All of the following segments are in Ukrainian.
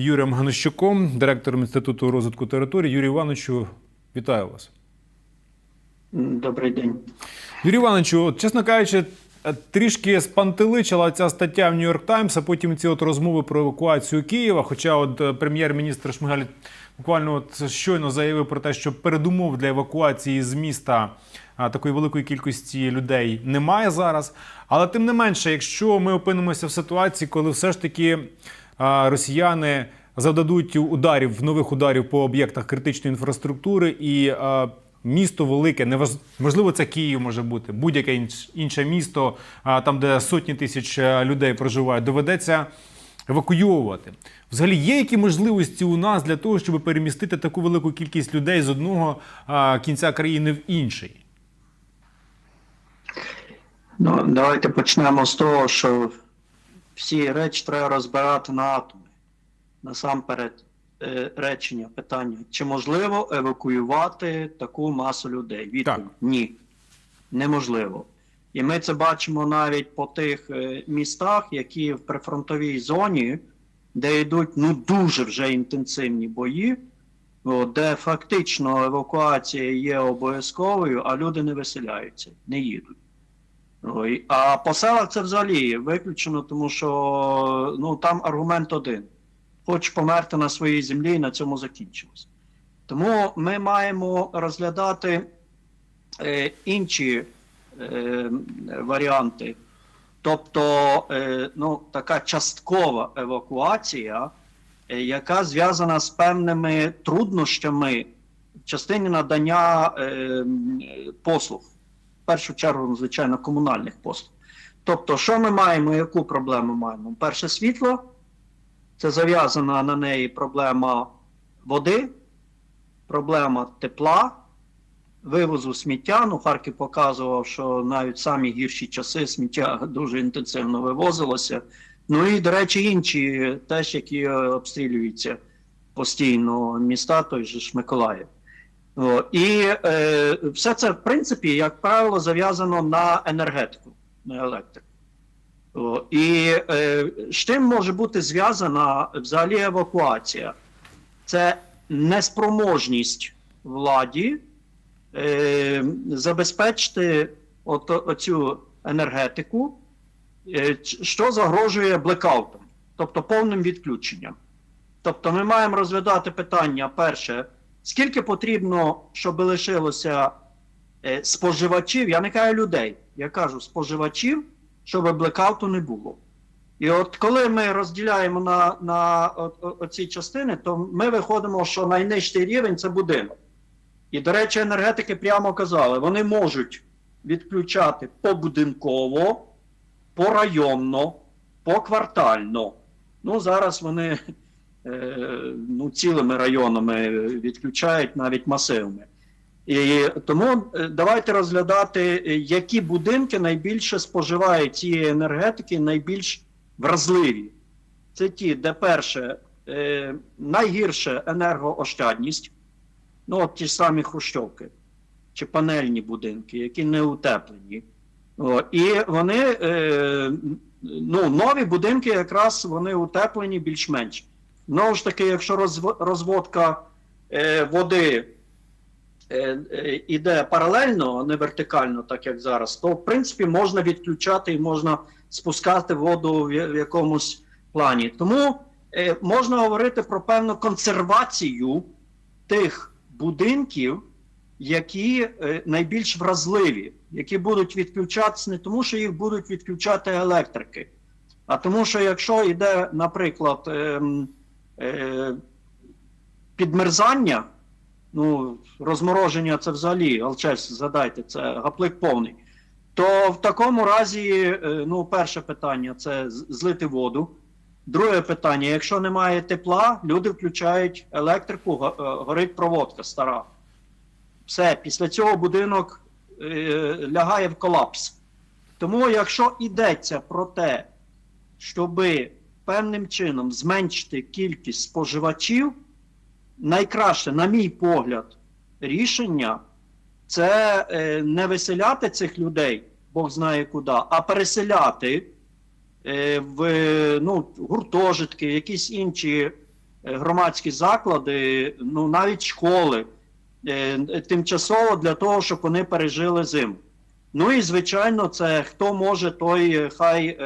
Юрієм Ганущуком, директором Інституту розвитку території. Юрію Івановичу, вітаю вас. Добрий день. Юрій Івановичу, от, чесно кажучи, трішки спантеличила ця стаття в Нью-Йорк Таймс, а потім ці от розмови про евакуацію Києва. Хоча от е, прем'єр-міністр Шмигаль буквально от щойно заявив про те, що передумов для евакуації з міста такої великої кількості людей немає зараз. Але тим не менше, якщо ми опинимося в ситуації, коли все ж таки росіяни завдадуть ударів нових ударів по об'єктах критичної інфраструктури і місто велике, неваж... можливо, це Київ може бути, будь-яке інше місто, там, де сотні тисяч е, людей проживають, доведеться евакуйовувати. Взагалі, є які можливості у нас для того, щоб перемістити таку велику кількість людей з одного кінця країни в інший? Ну, давайте почнемо з того, що всі речі треба розбирати на атоми. Насамперед, е, речення, питання: чи можливо евакуювати таку масу людей? Відповідь Так. ні. Неможливо. І ми це бачимо навіть по тих е, містах, які в прифронтовій зоні, де йдуть ну дуже вже інтенсивні бої, де фактично евакуація є обов'язковою, а люди не виселяються, не їдуть. Ой, а по селах це взагалі виключено, тому що ну, там аргумент один: хоч померти на своїй землі, і на цьому закінчилось. Тому ми маємо розглядати е, інші е, варіанти. Тобто, е, ну, така часткова евакуація, е, яка зв'язана з певними труднощами в частині надання е, послуг. Першу чергу, звичайно, комунальних послуг. Тобто, що ми маємо, яку проблему маємо? Перше світло, це зав'язана на неї проблема води, проблема тепла, вивозу сміття. Ну, Харків показував, що навіть самі гірші часи сміття дуже інтенсивно вивозилося. Ну і, до речі, інші теж, які обстрілюються постійно міста, той же ж Миколаїв. І е, все це, в принципі, як правило, зав'язано на енергетику, на електрику. І е, з чим може бути зв'язана взагалі евакуація? Це неспроможність владі е, забезпечити от, оцю енергетику, е, що загрожує блекаутом, тобто повним відключенням. Тобто ми маємо розглядати питання перше, скільки потрібно, щоб лишилося е, споживачів, я не кажу людей, я кажу споживачів, щоб блекауту не було. І от коли ми розділяємо на, на оці частини, то ми виходимо, що найнижчий рівень це будинок. І, до речі, енергетики прямо казали, вони можуть відключати побудинково, порайонно, поквартально. Ну, зараз вони ну, цілими районами відключають навіть масивами. І тому е, давайте розглядати, е, які будинки найбільше споживають цієї енергетики, найбільш вразливі. Це ті, де перше, е, найгірша енергоощадність, ну от ті самі хрущовки чи панельні будинки, які не утеплені. О, і вони, е, ну, нові будинки якраз вони утеплені більш-менш. Знову ж таки, якщо розв- розводка е, води е, е, іде паралельно, а не вертикально, так як зараз, то в принципі можна відключати і можна спускати воду в, якомусь плані. Тому е, можна говорити про певну консервацію тих будинків, які е, найбільш вразливі, які будуть відключатися не тому, що їх будуть відключати електрики, а тому, що якщо йде, наприклад, ем, е, підмерзання, ну, розмороження це взагалі, алчес, згадайте, це гаплик повний. То в такому разі, е, ну, перше питання це злити воду. Друге питання: якщо немає тепла, люди включають електрику, е, горить проводка стара. Все, після цього будинок лягає в колапс. Тому, якщо йдеться про те, щоби певним чином зменшити кількість споживачів, найкраще, на мій погляд, рішення це е, не виселяти цих людей, Бог знає куди, а переселяти е, в ну, гуртожитки, якісь інші е, громадські заклади, ну навіть школи, тимчасово для того, щоб вони пережили зиму. Ну і звичайно, це хто може, той хай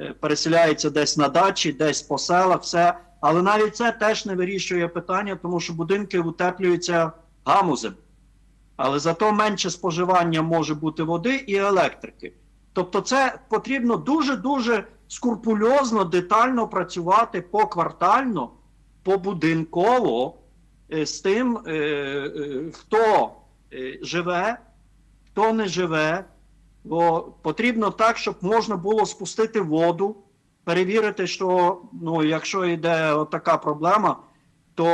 е, переселяється десь на дачі, десь по селах, все. Але навіть це теж не вирішує питання, тому що будинки утеплюються гамузем. Але зато менше споживання може бути води і електрики. Тобто, це потрібно дуже-дуже скрупульозно, детально працювати поквартально, побудинково е, з тим, е, хто живе, хто не живе. Бо потрібно так, щоб можна було спустити воду, перевірити, що ну, якщо йде така проблема, то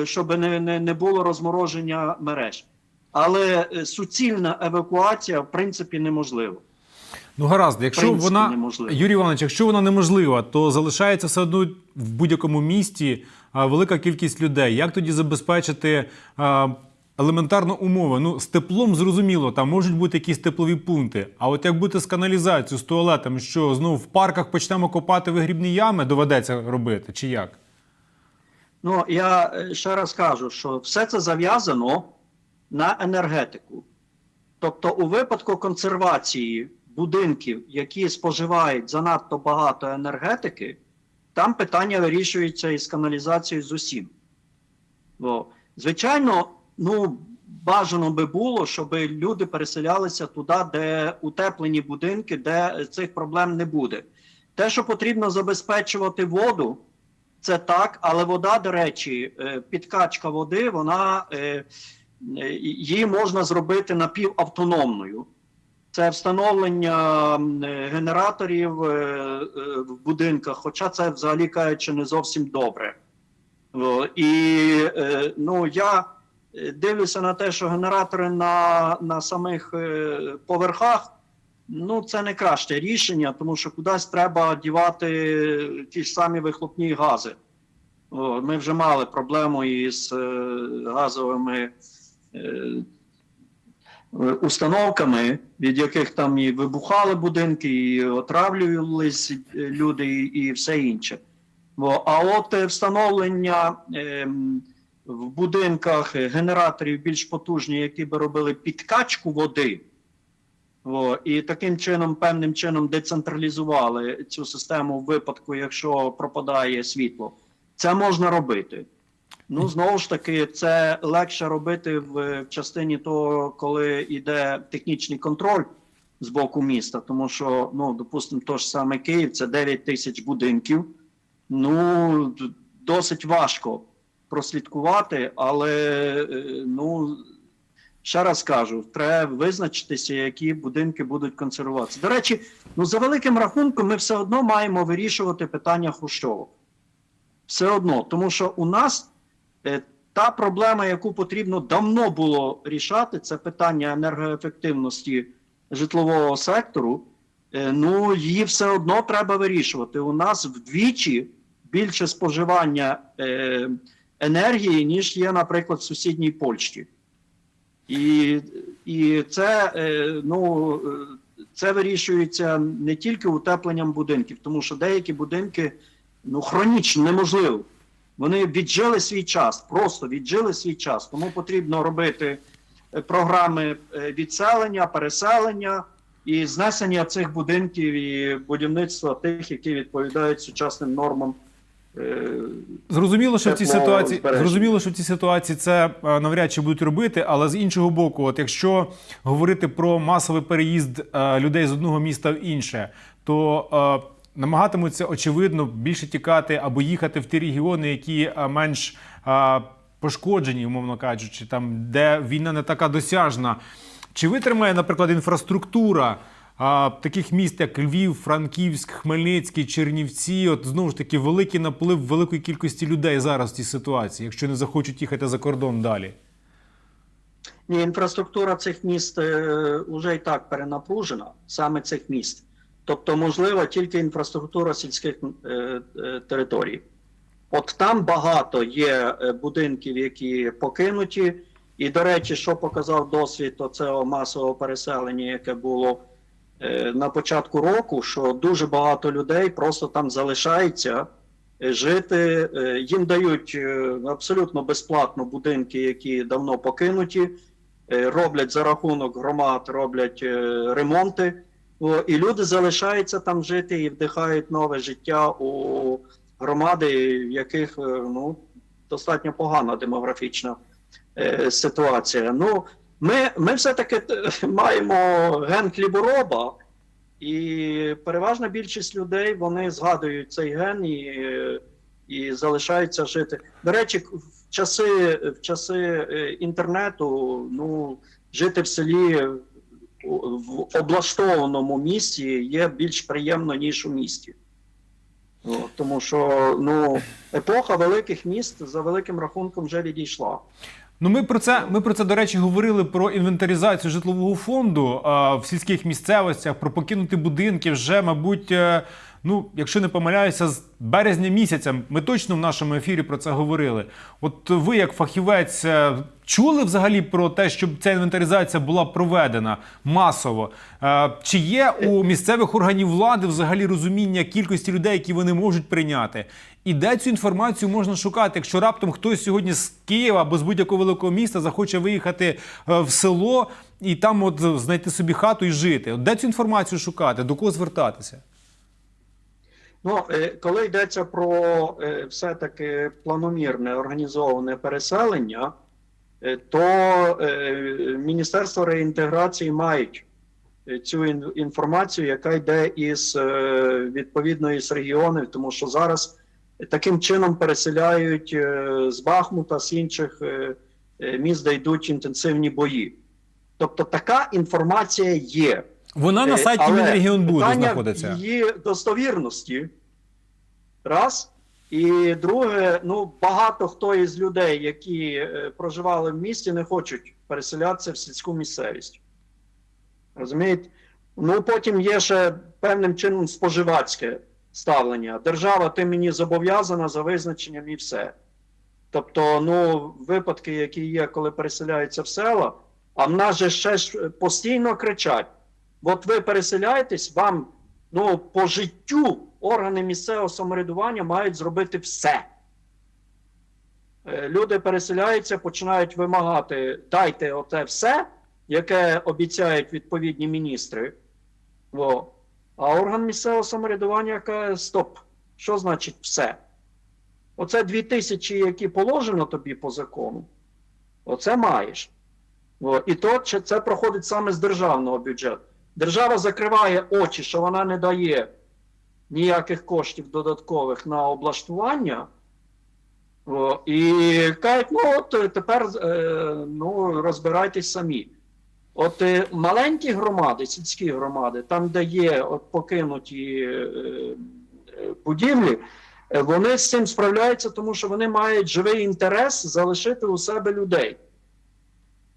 е, щоб не, не, не було розмороження мереж. Але е, суцільна евакуація, в принципі, неможлива. Ну гаразд, якщо принципі, вона неможливо. Юрій Іванович, якщо вона неможлива, то залишається все одно в будь-якому місті велика кількість людей. Як тоді забезпечити а, елементарно умови? Ну, з теплом зрозуміло, там можуть бути якісь теплові пункти. А от як бути з каналізацією, з туалетами, що знову в парках почнемо копати вигрібні ями, доведеться робити, чи як? Ну, я е, ще раз кажу, що все це зав'язано на енергетику. Тобто, у випадку консервації будинків, які споживають занадто багато енергетики, там питання вирішується із каналізацією з усім. Бо, звичайно, ну, бажано би було, щоб люди переселялися туди, де утеплені будинки, де цих проблем не буде. Те, що потрібно забезпечувати воду, це так, але вода, до речі, е, підкачка води, вона е, е, її можна зробити напівавтономною. Це встановлення генераторів в будинках, хоча це взагалі кажучи не зовсім добре. І ну, я дивлюся на те, що генератори на, на самих е, поверхах Ну, це не краще рішення, тому що кудись треба дівати ті ж самі вихлопні гази. Ми вже мали проблему із е, газовими е, установками, від яких там і вибухали будинки, і отравлювались е, люди, і, все інше. А от е, встановлення ем, в будинках генераторів більш потужні, які би робили підкачку води. О, і таким чином, певним чином, децентралізували цю систему в випадку, якщо пропадає світло. Це можна робити. Ну, знову ж таки, це легше робити в, в частині того, коли йде технічний контроль з боку міста, тому що, ну, допустимо, то ж саме Київ, це 9 тисяч будинків. Ну, досить важко прослідкувати, але е, ну. Ще раз кажу, треба визначитися, які будинки будуть консервуватися. До речі, ну за великим рахунком, ми все одно маємо вирішувати питання хрущовок. Все одно, тому що у нас е, та проблема, яку потрібно давно було рішати, це питання енергоефективності житлового сектору. Е, ну, її все одно треба вирішувати. У нас вдвічі більше споживання е, енергії, ніж є, наприклад, в сусідній Польщі. І, і це, е, ну, це вирішується не тільки утепленням будинків, тому що деякі будинки ну, хронічно неможливо. Вони віджили свій час, просто віджили свій час. Тому потрібно робити е, програми е, відселення, переселення і знесення цих будинків і будівництва тих, які відповідають сучасним нормам. Зрозуміло, що в цій ситуації зрозуміло, що в цій ситуації це е, навряд чи будуть робити, але з іншого боку, от якщо говорити про масовий переїзд е, людей з одного міста в інше, то е, намагатимуться очевидно більше тікати або їхати в ті регіони, які менш пошкоджені, умовно кажучи, там де війна не така досяжна. Чи витримає, наприклад, інфраструктура? А, таких міст, як Львів, Франківськ, Хмельницький, Чернівці, от знову ж таки великий наплив великої кількості людей зараз в цій ситуації, якщо не захочуть їхати за кордон далі. Ні, інфраструктура цих міст е, вже і так перенапружена, саме цих міст. Тобто, можливо, тільки інфраструктура сільських е, е, територій. От там багато є е, будинків, які покинуті. І, до речі, що показав досвід цього масового переселення, яке було е, на початку року, що дуже багато людей просто там залишається е, жити. Е, Їм дають е, абсолютно безплатно будинки, які давно покинуті, е, роблять за рахунок громад, роблять е, ремонти. І люди залишаються там жити і вдихають нове життя у громади, в яких е, ну, достатньо погана демографічна е, ситуація. Ну, ми, ми все-таки е, маємо ген хлібороба, і переважна більшість людей вони згадують цей ген і, і залишаються жити. До речі, в часи, в часи е, інтернету, ну, жити в селі в облаштованому місті є більш приємно, ніж у місті. Тому що ну, епоха великих міст за великим рахунком вже відійшла. Ну, ми про це ми про це, до речі, говорили про інвентаризацію житлового фонду а, в сільських місцевостях, про покинуті будинки. Вже, мабуть, е, ну, якщо не помиляюся, з березня місяця ми точно в нашому ефірі про це говорили. От ви, як фахівець, е, чули взагалі про те, щоб ця інвентаризація була проведена масово? Е, Чи є у місцевих органів влади взагалі розуміння кількості людей, які вони можуть прийняти? І де цю інформацію можна шукати, якщо раптом хтось сьогодні з Києва або з будь-якого великого міста захоче виїхати е, в село і там от знайти собі хату і жити? От де цю інформацію шукати? До кого звертатися? Ну, е, коли йдеться про е, все-таки планомірне організоване переселення, то Міністерство реінтеграції мають цю інформацію, яка йде із е, відповідно із регіонів, тому що зараз таким чином переселяють е, з Бахмута, з інших е, е, міст, де йдуть інтенсивні бої. Тобто така інформація є. Вона на сайті але Мінрегіонбуду знаходиться. її достовірності. Раз. І друге, ну багато хто із людей, які проживали в місті, не хочуть переселятися в сільську місцевість. Розумієте? Ну потім є ще певним чином споживацьке ставлення. Держава, ти мені зобов'язана за визначенням і все. Тобто, ну, випадки, які є, коли переселяються в села, а в нас же ще постійно кричать: от ви переселяєтесь, вам ну, по життю органи місцевого самоврядування мають зробити все. Е, Люди переселяються, починають вимагати, дайте оте все, яке обіцяють відповідні міністри. А орган місцевого самоврядування каже: стоп, що значить все? Оце дві тисячі, які положено тобі по закону, оце маєш. І то це проходить саме з державного бюджету. Держава закриває очі, що вона не дає ніяких коштів додаткових на облаштування. І кажуть, ну от е, тепер е, ну, розбирайтесь самі. От е, маленькі громади, сільські громади, там, де є от, покинуті е, е, будівлі, вони з цим справляються, тому що вони мають живий інтерес залишити у себе людей.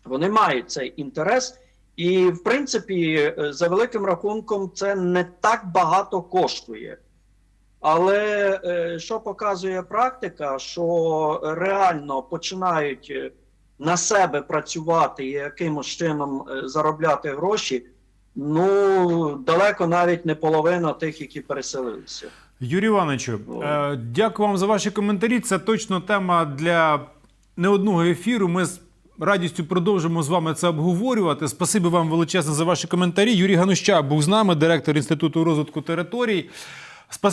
Вони мають цей інтерес, і, в принципі, за великим рахунком, це не так багато коштує. Але що показує практика, що реально починають на себе працювати і якимось чином е, заробляти гроші, ну далеко навіть не половина тих, які переселилися. Юрій Івановичу, е, дякую вам за ваші коментарі. Це точно тема для не одного ефіру. Ми з радістю продовжимо з вами це обговорювати. Спасибі вам величезне за ваші коментарі. Юрій Ганущак був з нами, директор Інституту розвитку територій.